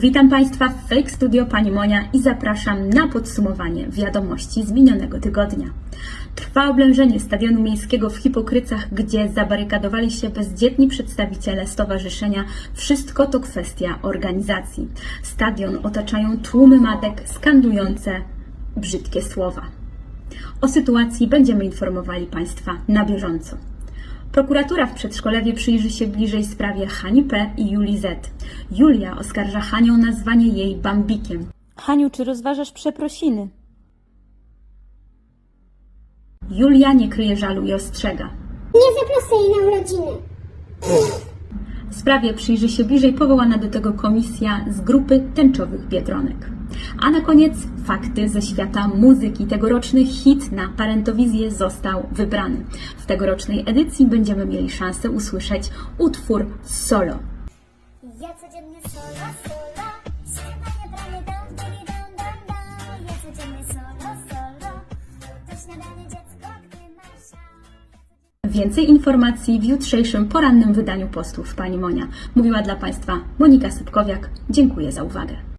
Witam Państwa w Fake Studio Pani Monia i zapraszam na podsumowanie wiadomości z minionego tygodnia. Trwa oblężenie stadionu miejskiego w Hipokrycach, gdzie zabarykadowali się bezdzietni przedstawiciele stowarzyszenia Wszystko to kwestia organizacji. Stadion otaczają tłumy matek skandujące brzydkie słowa. O sytuacji będziemy informowali Państwa na bieżąco. Prokuratura w Przedszkolewie przyjrzy się bliżej sprawie Hani P. i Julii Z. Julia oskarża Hanią o nazwanie jej Bambikiem. Haniu, czy rozważasz przeprosiny? Julia nie kryje żalu i ostrzega. Nie zaproszę jej na urodziny. Sprawie przyjrzy się bliżej powołana do tego komisja z grupy tęczowych biedronek. A na koniec fakty ze świata muzyki. Tegoroczny hit na parentowizję został wybrany. W tegorocznej edycji będziemy mieli szansę usłyszeć utwór solo. Ja codziennie solo. Ja codziennie solo, solo. To śniadanie dziecko, Więcej informacji w jutrzejszym porannym wydaniu postów Pani Monia. Mówiła dla Państwa Monika Sypkowiak. Dziękuję za uwagę.